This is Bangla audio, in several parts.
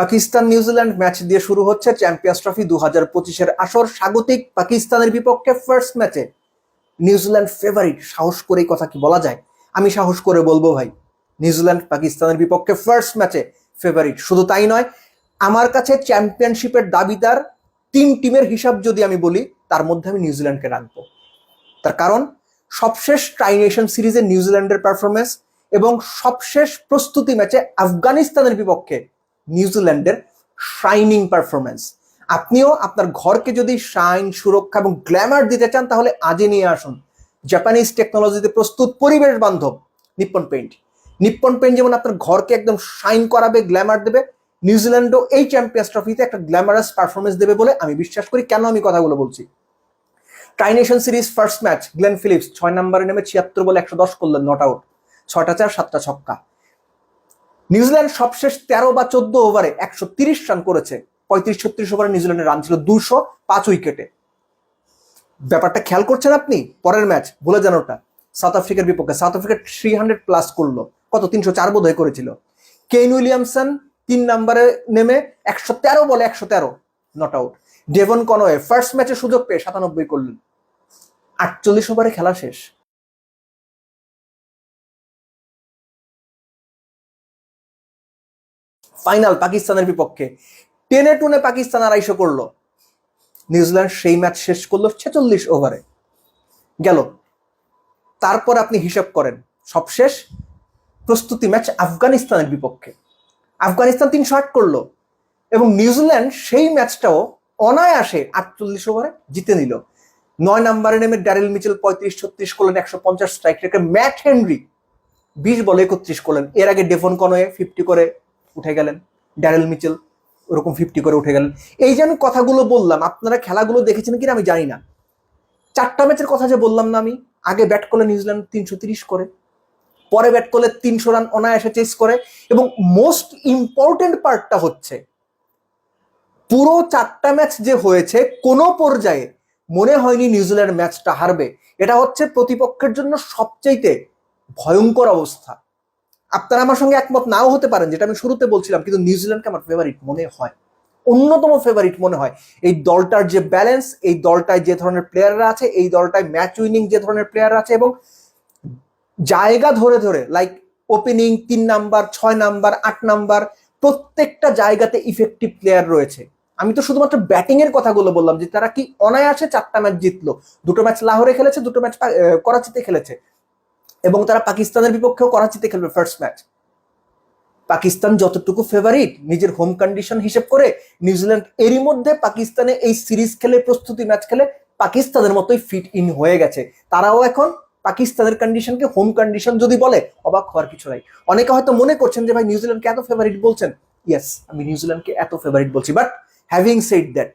পাকিস্তান নিউজিল্যান্ড ম্যাচ দিয়ে শুরু হচ্ছে চ্যাম্পিয়ন্স ট্রফি দু হাজার পঁচিশের আসর। স্বাগতিক পাকিস্তানের বিপক্ষে ফার্স্ট ম্যাচে নিউজিল্যান্ড ফেভারিট সাহস করেই কথা কি বলা যায়? আমি সাহস করে বলব ভাই নিউজিল্যান্ড পাকিস্তানের বিপক্ষে ফার্স্ট ম্যাচে ফেভারিট শুধু তাই নয়, আমার কাছে চ্যাম্পিয়নশিপের দাবিদার তিন টিমের হিসাব যদি আমি বলি, তার মধ্যে আমি নিউজিল্যান্ডকে রাখব তার কারণ, সবশেষ ট্রাইনেশন সিরিজে নিউজিল্যান্ডের পারফরমেন্স এবং সবশেষ প্রস্তুতি ম্যাচে আফগানিস্তানের বিপক্ষে নিউজিল্যান্ডের শাইনিং পারফরমেন্স আপনিও আপনার ঘরকে যদি শাইন সুরক্ষা এবং গ্ল্যামার দিতে চান, তাহলে আজই নিয়ে আসুন। জাপানিজ টেকনোলজিতে প্রস্তুত পরিবেশ বান্ধব নিপ্পন পেইন্ট নিপ্পন পেইন্ট যেমন আপনার ঘরকে একদম শাইন করাবে গ্ল্যামার দেবে, নিউজিল্যান্ডও এই চ্যাম্পিয়ন্স ট্রফিতে একটা গ্ল্যামারাস পারফরমেন্স দেবে বলে আমি বিশ্বাস করি, কেন আমি কথাগুলো বলছি? Tri nation series first match Glenn Phillips ছয় নম্বরে নেমে ছিয়াত্তর বলে একশো দশ করলেন নট আউট ছটা চার, সাতটা ছক্কা। নিউজিল্যান্ড সবশেষ তেরো বা চোদ্দ ওভারে একশো তিরিশ রান করেছে। পঁয়ত্রিশ, ছত্রিশ ওভারে নিউজিল্যান্ডের রান ছিল দুশো পাঁচ উইকেটে। ব্যাপারটা খেয়াল করছেন আপনি? পরের ম্যাচ, ভুলে যান ওটা। সাউথ আফ্রিকার বিপক্ষে। South Africa three hundred plus করল। কত? তিনশো চার বোধ হয়ে করেছিল। কেইন উইলিয়ামসন তিন নম্বরে নেমে একশো তেরো বলে একশো তেরো। Not out Devon Conway first ম্যাচে সুযোগ পেয়ে সাতানব্বই করলেন। আটচল্লিশ ওভারে খেলা শেষ। ফাইনাল পাকিস্তানের বিপক্ষে। টেনে টুনে পাকিস্তান আড়াইশো করল। নিউজিল্যান্ড সেই ম্যাচ শেষ করল ছেচল্লিশ ওভারে। গেল। তারপর আপনি হিসাব করেন। সবশেষ প্রস্তুতি ম্যাচ আফগানিস্তানের বিপক্ষে। আফগানিস্তান তিনশো আট করল এবং নিউজিল্যান্ড সেই ম্যাচটাও অনায়াসে আটচল্লিশ ওভারে জিতে নিল। নয় নম্বরে নেমে ড্যারেল মিচেল পঁয়ত্রিশ, ছত্রিশ করলেন একশো পঞ্চাশ স্ট্রাইক রেখে ম্যাট হেনরি। বিশ বলে একত্রিশ করলেন। এর আগে ডেভন কনয়ে ফিফটি করে উঠে গেলেন ড্যারেল মিচেল ওরকম ফিফটি করে উঠে গেলেন। এই যে আমি কথাগুলো বললাম, আপনারা খেলাগুলো দেখেছেন কিনা আমি জানি না। চারটা ম্যাচের কথা যে বললাম না আমি, আগে ব্যাট করলে নিউজিল্যান্ড তিনশো তিরিশ করে, পরে ব্যাট করলে তিনশো রান অনায়াসে চেস করে এবং মোস্ট ইম্পর্টেন্ট পার্টটা হচ্ছে, পুরো চারটা ম্যাচ যে হয়েছে কোনো পর্যায়ে মনে হয়নি নিউজিল্যান্ড ম্যাচটা হারবে। এটা হচ্ছে প্রতিপক্ষের জন্য সবচাইতে ভয়ঙ্কর অবস্থা। আপনারা আমার সঙ্গে একমত নাও হতে পারেন, যেটা আমি শুরুতে বলছিলাম, কিন্তু নিউজিল্যান্ডকে আমার ফেভারিট মনে হয়। অন্যতম ফেভারিট মনে হয়। এই দলটার যে ব্যালেন্স এই দলটায় যে ধরনের প্লেয়াররা আছে, এই দলটায় ম্যাচ উইনিং যে ধরনের প্লেয়ার আছে এবং জায়গা ধরে ধরে লাইক ওপেনিং তিন নাম্বার ছয় নাম্বার আট নাম্বার প্রত্যেকটা জায়গাতে ইফেক্টিভ প্লেয়ার রয়েছে। আমি তো শুধুমাত্র ব্যাটিং এর কথাগুলো বললাম যে তারা কি অনায়াসে চারটা ম্যাচ জিতলো। দুটো ম্যাচ লাহোরে খেলেছে, দুটো ম্যাচ করাচিতে খেলেছে। এবং তারা পাকিস্তানের বিপক্ষেও করাচিতে খেলবে ফার্স্ট ম্যাচ পাকিস্তান যতটুকু ফেভারিট নিজের হোম কন্ডিশন হিসেব করে নিউজিল্যান্ড এরই মধ্যে পাকিস্তানে এই সিরিজ খেলে, প্রস্তুতি ম্যাচ খেলে পাকিস্তানের মতোই ফিট ইন হয়ে গেছে। তারাও এখন পাকিস্তানের কন্ডিশনকে হোম কন্ডিশন যদি বলে, অবাক হওয়ার কিছু নাই। অনেকে হয়তো মনে করছেন যে ভাই নিউজিল্যান্ডকে এত ফেভারিট বলছেন। ইয়েস আমি নিউজিল্যান্ডকে এত ফেভারিট বলছি। বাট হ্যাভিং সেড দ্যাট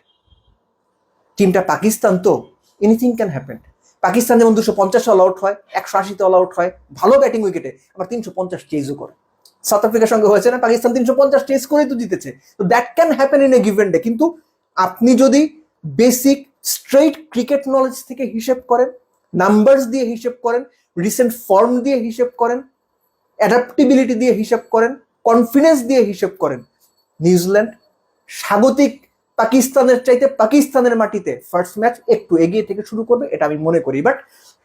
টিমটা পাকিস্তান তো এনিথিং ক্যান হ্যাপেন পাকিস্তান যেমন দুশো পঞ্চাশ অল আউট হয়, একশো আশিতে অল আউট হয়। ভালো ব্যাটিং উইকেটে আবার তিনশো পঞ্চাশ চেজও করে। সাউথ আফ্রিকার সঙ্গে হয়েছে না, পাকিস্তান তিনশো পঞ্চাশ চেজ করেই তো জিতেছে। তো that can happen in a given day কিন্তু আপনি যদি বেসিক স্ট্রেইট ক্রিকেট নলেজ থেকে হিসেব করেন নাম্বারস দিয়ে হিসেব করেন রিসেন্ট ফর্ম দিয়ে হিসেব করেন অ্যাডাপ্টিবিলিটি দিয়ে হিসেব করেন কনফিডেন্স দিয়ে হিসেব করেন নিউজিল্যান্ড স্বাগতিক পাকিস্তানের চাইতে পাকিস্তানের মাটিতে ফার্স্ট ম্যাচ একটু এগিয়ে থেকে শুরু করবে, এটা আমি মনে করি। বাট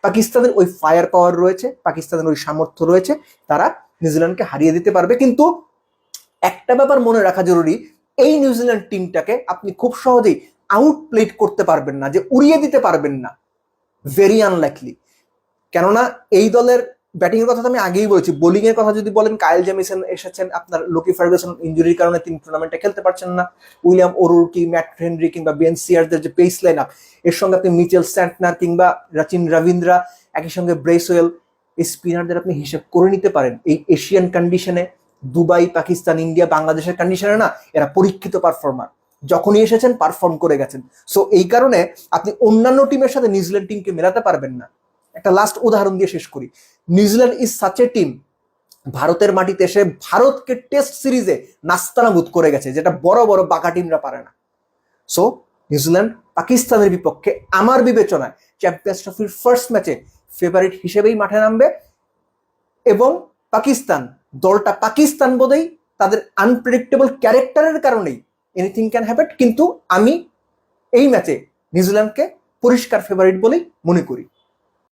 পাকিস্তানের ওই ফায়ার পাওয়ার রয়েছে, পাকিস্তানের ওই সামর্থ্য রয়েছে, তারা নিউজিল্যান্ডকে হারিয়ে দিতে পারবে। কিন্তু একটা ব্যাপার মনে রাখা জরুরি, এই নিউজিল্যান্ড টিমটাকে আপনি খুব সহজেই আউটপ্লেট করতে পারবেন না, যে উড়িয়ে দিতে পারবেন না ভেরি আনলাইকলি কেননা এই দলের ব্যাটিং এর কথা তো আমি আগেই বলেছি। বোলিং এর কথা যদি বলেন, কায়েল জেমিসন এসেছেন, আপনার লোকি ফার্গুসন ইঞ্জুরির কারণে তিনি টুর্নামেন্টে খেলতে পারছেন না। উইলিয়াম ওরুরকি, ম্যাট হেনরি কিংবা বেন সিয়ারদের যে পেস লাইন আপ এর সঙ্গে আপনি মিচেল স্যান্টনার কিংবা রাচিন রবীন্দ্রা, একই সঙ্গে ব্রেসওয়েল এই স্পিনারদের আপনি হিসেব করে নিতে পারেন। এই এশিয়ান কন্ডিশনে দুবাই, পাকিস্তান, ইন্ডিয়া বাংলাদেশের কন্ডিশনে না, এরা পরীক্ষিত পারফর্মার যখনই এসেছেন পারফর্ম করে গেছেন। সো এই কারণে আপনি অন্যান্য টিমের সাথে নিউজিল্যান্ড টিমকে মেলাতে পারবেন না। একটা লাস্ট উদাহরণ দিয়ে শেষ করি। New Zealand is such a team ভারতের মাটিতে এসে ভারতকে টেস্ট সিরিজে নাস্তানাবুদ করে গেছে, যেটা বড় বড় বাঁকা টিমরা পারে না। সো নিউজিল্যান্ড পাকিস্তানের বিপক্ষে আমার বিবেচনায় চ্যাম্পিয়ন্স ট্রফির ফার্স্ট ম্যাচে ফেভারিট হিসেবেই মাঠে নামবে এবং পাকিস্তান, দলটা পাকিস্তান বোধেই তাদের আনপ্রেডিক্টেবল ক্যারেক্টারের কারণেই এনিথিং ক্যান হ্যাপেন কিন্তু আমি এই ম্যাচে নিউজিল্যান্ডকে পরিষ্কার ফেভারিট বলেই মনে করি।